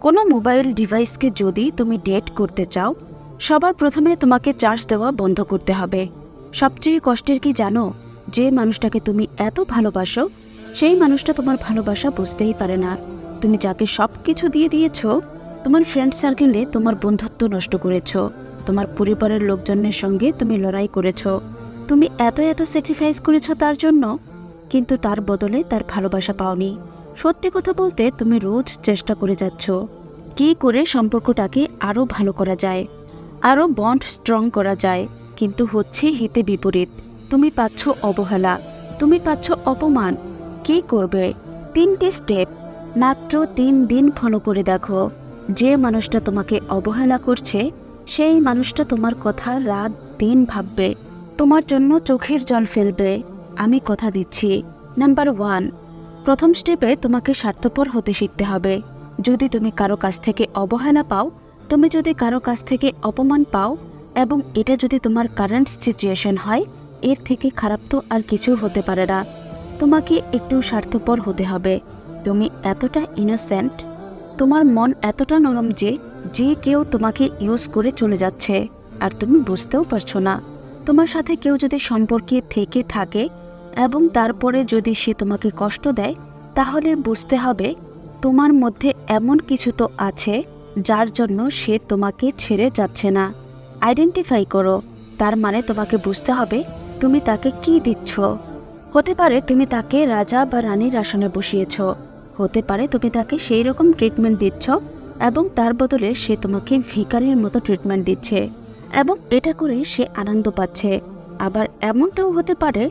কোনো মোবাইল ডিভাইসকে যদি তুমি ডেট করতে চাও, সবার প্রথমে তোমাকে চার্জ দেওয়া বন্ধ করতে হবে। সবচেয়ে কষ্টের কি জানো? যে মানুষটাকে তুমি এত ভালোবাসো, সেই মানুষটা তোমার ভালোবাসা বুঝতেই পারে না। তুমি যাকে সব কিছু দিয়ে দিয়েছ, তোমার ফ্রেন্ড সার্কেলে তোমার বন্ধুত্ব নষ্ট করেছ, তোমার পরিবারের লোকজনের সঙ্গে তুমি লড়াই করেছ। তুমি এত এত স্যাক্রিফাইস করেছ তার জন্য, কিন্তু তার বদলে তার ভালোবাসা পাওনি। সত্যি কথা বলতে তুমি রোজ চেষ্টা করে যাচ্ছ। কি করে সম্পর্কটাকে আরও ভালো করা যায় আরও বন্ড স্ট্রং করা যায়, কিন্তু হচ্ছে হিতে বিপরীত। তুমি পাচ্ছ অবহেলা, তুমি পাচ্ছ অপমান। কি করবে? তিনটি স্টেপ। মাত্র তিন দিন ফলো করে দেখো। যে মানুষটা তোমাকে অবহেলা করছে, সেই মানুষটা তোমার কথা রাত দিন ভাববে। তোমার জন্য চোখের জল ফেলবে। আমি কথা দিচ্ছি। নাম্বার ওয়ান প্রথম স্টেপে তোমাকে স্বার্থপর হতে শিখতে হবে। যদি তুমি কারও কাছ থেকে অবহেলা পাও, তুমি যদি কারও কাছ থেকে অপমান পাও এবং এটা যদি তোমার কারেন্ট সিচুয়েশন হয়, এর থেকে খারাপ তো আর কিছু হতে পারে না। তোমাকে একটু স্বার্থপর হতে হবে। তুমি এতটা ইনোসেন্ট তোমার মন এতটা নরম যে যে কেউ তোমাকে ইউজ করে চলে যাচ্ছে। আর তুমি বুঝতেও পারছ না। তোমার সাথে কেউ যদি সম্পর্কে থেকে থাকে এবং তারপরে যদি সে তোমাকে কষ্ট দেয়, তাহলে বুঝতে হবে তোমার মধ্যে এমন কিছু তো আছে যার জন্য সে তোমাকে ছেড়ে যাচ্ছে না। আইডেন্টিফাই করো। তার মানে তোমাকে বুঝতে হবে তুমি তাকে কি দিচ্ছ। হতে পারে তুমি তাকে রাজা বা রানীর আসনে বসিয়েছ। হতে পারে তুমি তাকে সেই রকম ট্রিটমেন্ট দিচ্ছ এবং তার বদলে সে তোমাকে ভিকারির মতো ট্রিটমেন্ট দিচ্ছে এবং এটা করে সে আনন্দ পাচ্ছে। আবার এমনটাও হতে পারে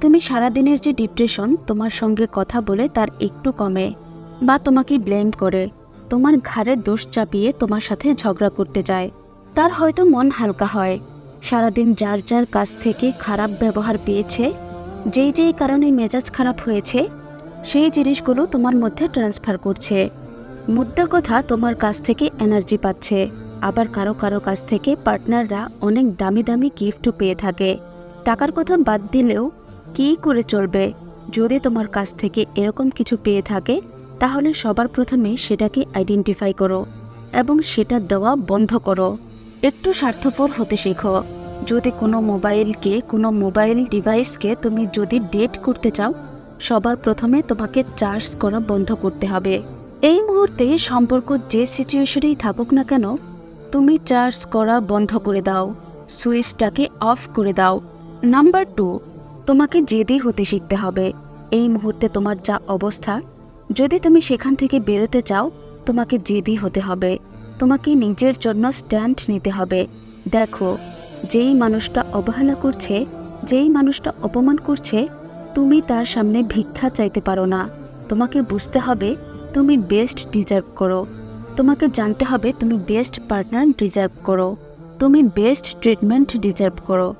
তুমি সারাদিনের যে ডিপ্রেশন তোমার সঙ্গে কথা বলে তার একটু কমে বা তোমাকে ব্লেম করে। তোমার ঘাড়ে দোষ চাপিয়ে তোমার সাথে ঝগড়া করতে যায়। তার হয়তো মন হালকা হয়। সারাদিন যার যার কাছ থেকে খারাপ ব্যবহার পেয়েছে, যেই যেই কারণে মেজাজ খারাপ হয়েছে, সেই জিনিসগুলো তোমার মধ্যে ট্রান্সফার করছে। মুদ্রা কথা তোমার কাছ থেকে এনার্জি পাচ্ছে। আবার কারও কারও কাছ থেকে পার্টনাররা অনেক দামি দামি গিফটও পেয়ে থাকে। টাকার কথা বাদ দিলেও কী করে চলবে? যদি তোমার কাছ থেকে এরকম কিছু পেয়ে থাকে, তাহলে সবার প্রথমে সেটাকে আইডেন্টিফাই করো এবং সেটা দেওয়া বন্ধ করো। একটু স্বার্থপর হতে শেখো। যদি কোনো মোবাইলকে, কোনো মোবাইল ডিভাইসকে তুমি যদি ডেট করতে চাও, সবার প্রথমে তোমাকে চার্জ করা বন্ধ করতে হবে। এই মুহূর্তে সম্পর্ক যে সিচুয়েশনেই থাকুক না কেন, তুমি চার্জ করা বন্ধ করে দাও। সুইচটাকে অফ করে দাও। নাম্বার টু তোমাকে জেদি হতে শিখতে হবে। এই মুহূর্তে তোমার যা অবস্থা, যদি তুমি সেখান থেকে বেরোতে চাও, তোমাকে জেদি হতে হবে। তোমাকে নিজের জন্য স্ট্যান্ড নিতে হবে। দেখো, যেই মানুষটা অবহেলা করছে, যেই মানুষটা অপমান করছে, তুমি তার সামনে ভিক্ষা চাইতে পারো না। তোমাকে বুঝতে হবে, তুমি বেস্ট ডিজার্ভ করো। তোমাকে জানতে হবে, তুমি বেস্ট পার্টনার ডিজার্ভ করো। তুমি বেস্ট ট্রিটমেন্ট ডিজার্ভ করো।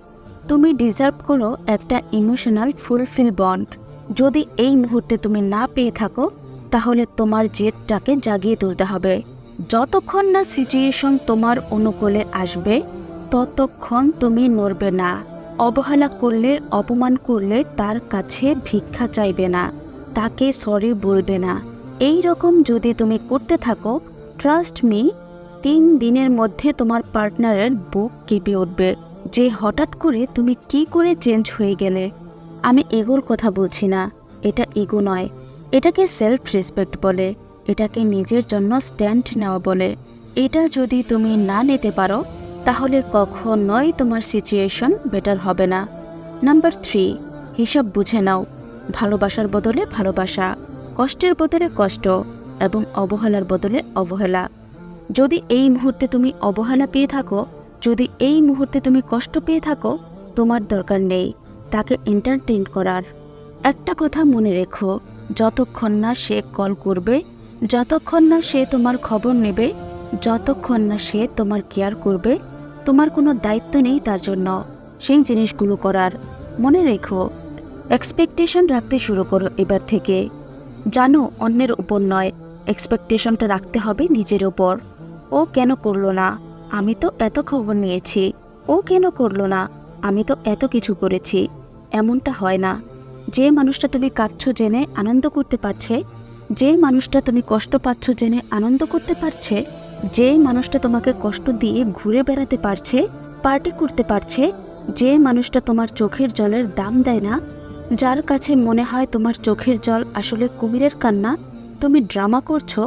তুমি ডিজার্ভ করো একটা ইমোশনাল ফুলফিল বন্ড যদি এই মুহূর্তে তুমি না পেয়ে থাকো, তাহলে তোমার জেদটাকে জাগিয়ে তুলতে হবে। যতক্ষণ না সিচুয়েশন তোমার অনুকূলে আসবে, ততক্ষণ তুমি নড়বে না। অবহেলা করলে, অপমান করলে তার কাছে ভিক্ষা চাইবে না। তাকে সরি বলবে না। এই রকম যদি তুমি করতে থাকো ট্রাস্ট মি তিন দিনের মধ্যে তোমার পার্টনারের বুক কেঁপে উঠবে। যে হঠাৎ করে তুমি কি করে চেঞ্জ হয়ে গেলে? আমি এগোর কথা বলছি না। এটা ইগো নয়। এটাকে সেলফ রেসপেক্ট বলে। এটাকে নিজের জন্য স্ট্যান্ড নেওয়া বলে। এটা যদি তুমি না নিতে পারো, তাহলে কখনোই তোমার সিচুয়েশন বেটার হবে না। নাম্বার থ্রি হিসাব বুঝে নাও। ভালোবাসার বদলে ভালোবাসা, কষ্টের বদলে কষ্ট এবং অবহেলার বদলে অবহেলা। যদি এই মুহূর্তে তুমি অবহেলা পেয়ে থাকো যদি এই মুহূর্তে তুমি কষ্ট পেয়ে থাকো, তোমার দরকার নেই। তাকে এন্টারটেইন করার। একটা কথা মনে রেখো, যতক্ষণ না সে কল করবে, যতক্ষণ না সে তোমার খবর নেবে, যতক্ষণ না সে তোমার কেয়ার করবে, তোমার কোনো দায়িত্ব নেই তার জন্য সেই জিনিসগুলো করার। মনে রেখো এক্সপেকটেশন রাখতে শুরু করো এবার থেকে। জানো, অন্যের উপর নয় এক্সপেকটেশনটা রাখতে হবে নিজের ওপর ও কেন করল না? আমি তো এত খবর নিয়েছি। ও কেন করল না? আমি তো এত কিছু করেছি। এমনটা হয় না। যে মানুষটা তুমি কাঁদছ জেনে আনন্দ করতে পারছে, যে মানুষটা তুমি কষ্ট পাচ্ছ জেনে আনন্দ করতে পারছে, যে মানুষটা তোমাকে কষ্ট দিয়ে ঘুরে বেড়াতে পারছে পার্টি করতে পারছে, যে মানুষটা তোমার চোখের জলের দাম দেয় না, যার কাছে মনে হয় তোমার চোখের জল আসলে কুমিরের কান্না, তুমি ড্রামা করছ,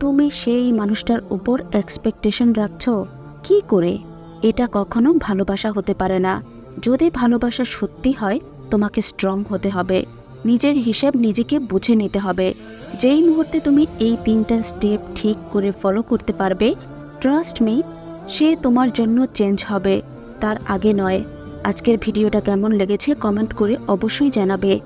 তুমি সেই মানুষটার উপর এক্সপেকটেশন রাখছো। কি করে? এটা কখনো ভালোবাসা হতে পারে না। যদি ভালোবাসা সত্যি হয়, তোমাকে স্ট্রং হতে হবে। নিজের হিসেব নিজেকে বুঝে নিতে হবে। যেই মুহূর্তে তুমি এই তিনটা স্টেপ ঠিক করে ফলো করতে পারবে ট্রাস্ট মি সে তোমার জন্য চেঞ্জ হবে। তার আগে নয়। আজকের ভিডিওটা কেমন লেগেছে কমেন্ট করে অবশ্যই জানাবে।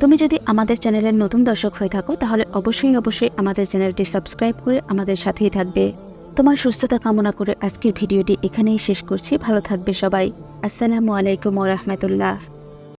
তুমি যদি আমাদের চ্যানেলের নতুন দর্শক হয়ে থাকো, তাহলে অবশ্যই অবশ্যই আমাদের চ্যানেলটি সাবস্ক্রাইব করে আমাদের সাথেই থাকবে। তোমার সুস্থতা কামনা করে আজকের ভিডিওটি এখানেই শেষ করছি। ভালো থাকবে সবাই। আসসালামু আলাইকুম রহমতুল্লাহ।